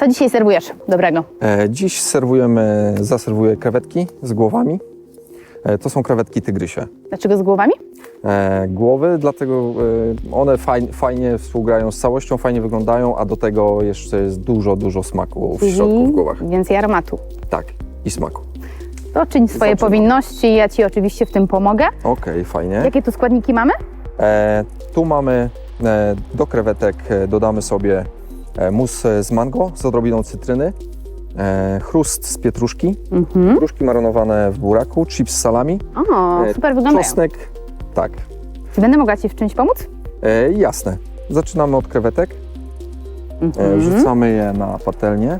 Co dzisiaj serwujesz dobrego? E, dziś serwujemy, zaserwuję krewetki z głowami. E, to są krewetki tygrysie. Dlaczego z głowami? E, głowy, dlatego e, one fajn, fajnie współgrają z całością, fajnie wyglądają, a do tego jeszcze jest dużo, dużo smaku w środku, w głowach. Więcej aromatu. Tak, i smaku. To czyń swoje Zaczynam. powinności, ja Ci oczywiście w tym pomogę. Okej, fajnie. Jakie tu składniki mamy? E, tu mamy e, do krewetek e, dodamy sobie mus e, z mango z odrobiną cytryny, e, chrust z pietruszki, Mhm. Pietruszki marynowane w buraku, chips z salami, O, E, super wyglądają. czosnek. Tak, Czy będę mogła Ci w czymś pomóc? e, jasne. Zaczynamy od krewetek. E, Mhm. wrzucamy je na patelnię.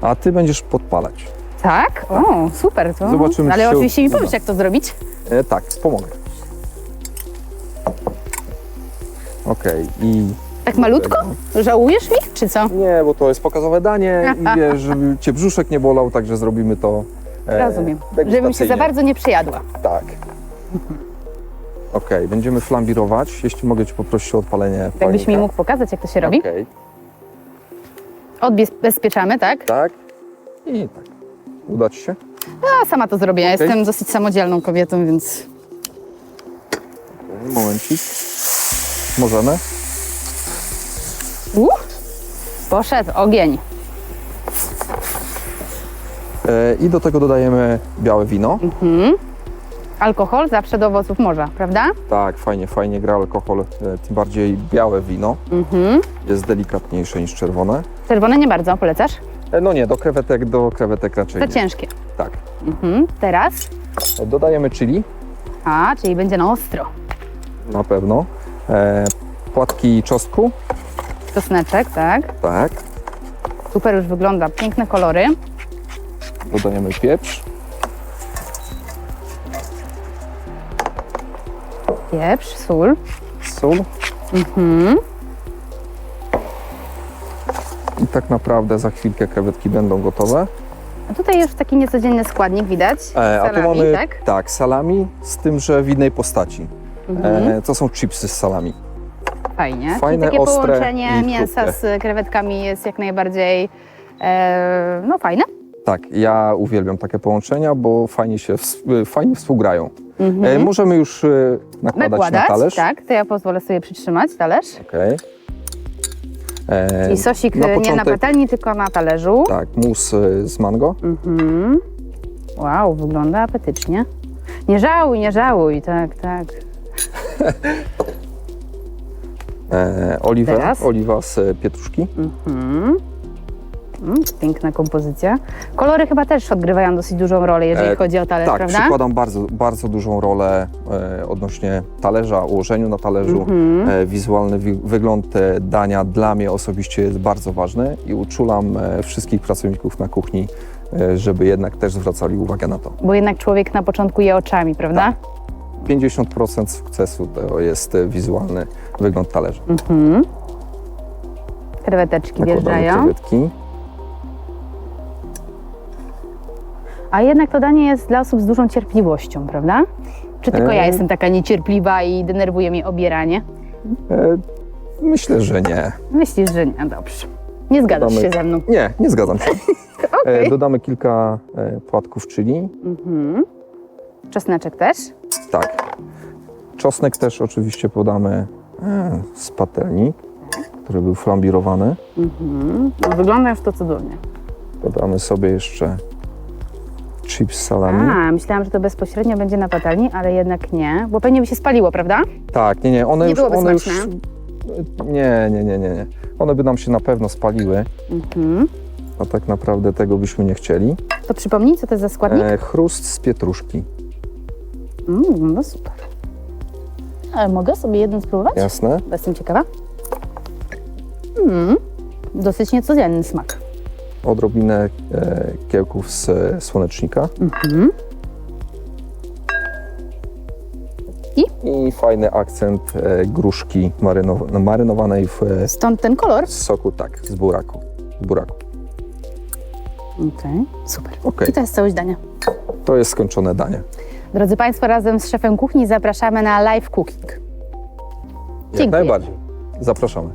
A ty będziesz podpalać. Tak? O, super. To... Zobaczymy, Ale czy się oczywiście mi uda. powiesz, jak to zrobić. E, tak, pomogę. Okej, i Tak malutko? Żałujesz mi, czy co? nie, bo to jest pokazowe danie i wiesz, żeby cię brzuszek nie bolał, także zrobimy to. e, Rozumiem. Żebym się za degustacyjnie. bardzo nie przejadła. Tak. Okej, będziemy flambirować. Jeśli mogę cię poprosić o odpalenie Jakbyś mi palnika. mógł pokazać, jak to się robi? Okej, Odbezpieczamy, tak? tak. I tak. Uda ci się? A sama to zrobię. Ja Okej. jestem dosyć samodzielną kobietą, więc Momencik. Możemy? Uh, poszedł ogień. E, I do tego dodajemy białe wino. Alkohol zawsze do owoców morza, prawda? Tak, fajnie, fajnie gra alkohol. E, tym bardziej białe wino Mhm. jest delikatniejsze niż czerwone. Czerwone nie bardzo, polecasz? E, no nie, do krewetek, do krewetek raczej Za nie. ciężkie. Tak. Mhm. Teraz? E, Dodajemy chili, A, czyli będzie na ostro. na pewno. E, płatki czosnku, Czosneczek, tak. tak. Super już wygląda. Piękne kolory. Dodajemy pieprz. Pieprz, sól. sól. I tak naprawdę za chwilkę krewetki będą gotowe. A tutaj już taki niecodzienny składnik widać. E, a tu Salami, mamy tak? salami, z tym, że w innej postaci. Mhm. E, to są chipsy z salami. Fajnie. fajne, Czyli takie ostre połączenie i mięsa krótkie. z krewetkami jest jak najbardziej e, no fajne. Tak, ja uwielbiam takie połączenia, bo fajnie się ws- e, fajnie współgrają. Mhm. E, możemy już e, nakładać, Nakładać, na talerz. tak. To ja pozwolę sobie przytrzymać talerz. Okej. E, I sosik na e, nie na początek- patelni, tylko na talerzu. Tak, mus e, z mango. Mhm. Wow, wygląda apetycznie. Nie żałuj, nie żałuj, tak, tak. E, oliwę, Teraz? oliwa z e, pietruszki. Mhm. Mm, piękna kompozycja. Kolory chyba też odgrywają dosyć dużą rolę, jeżeli E, chodzi o talerz, Tak, prawda? przykładam bardzo, bardzo dużą rolę e, odnośnie talerza, ułożeniu na talerzu. Mhm. E, wizualny wi- wygląd e, dania dla mnie osobiście jest bardzo ważny i uczulam e, wszystkich pracowników na kuchni, e, żeby jednak też zwracali uwagę na to. Bo jednak człowiek na początku je oczami, prawda? 50% sukcesu to jest e, wizualny wygląd talerza. Mhm. Kreweteczki Nakładamy wjeżdżają. krewetki. A jednak to danie jest dla osób z dużą cierpliwością, prawda? Czy tylko ja E. jestem taka niecierpliwa i denerwuje mnie obieranie? E, myślę, że nie. Myślisz, że nie? Dobrze. Nie zgadzasz Dodamy- się ze mną. Nie, nie zgadzam się. Okej. E, dodamy kilka e, płatków chili. Mhm. Czosneczek też? Tak. Czosnek też oczywiście podamy e, z patelni, który był flambirowany. Mhm. No, wygląda już to cudownie. Dodamy sobie jeszcze chips salami. A, myślałam, że to bezpośrednio będzie na patelni, ale jednak nie, bo pewnie by się spaliło, prawda? Tak, nie, nie, one Nie już, byłoby one już... smaczne. Nie, nie, nie, nie, nie. One by nam się na pewno spaliły, Mhm. a tak naprawdę tego byśmy nie chcieli. To przypomnij, co to jest za składnik? E, chrust z pietruszki, Mm, no super. Ale mogę sobie jeden spróbować? jasne. Bo Jestem ciekawa. Mm, dosyć niecodzienny smak. Odrobinę e, kiełków z e, słonecznika Mhm. i fajny akcent e, gruszki marynow- marynowanej w e, Stąd ten kolor. soku, tak, z buraku. Z buraku. Okej, super. Okej, I to jest całość dania. to jest skończone danie. Drodzy Państwo, razem z szefem kuchni zapraszamy na live cooking. Jak Dziękuję. najbardziej. Zapraszamy.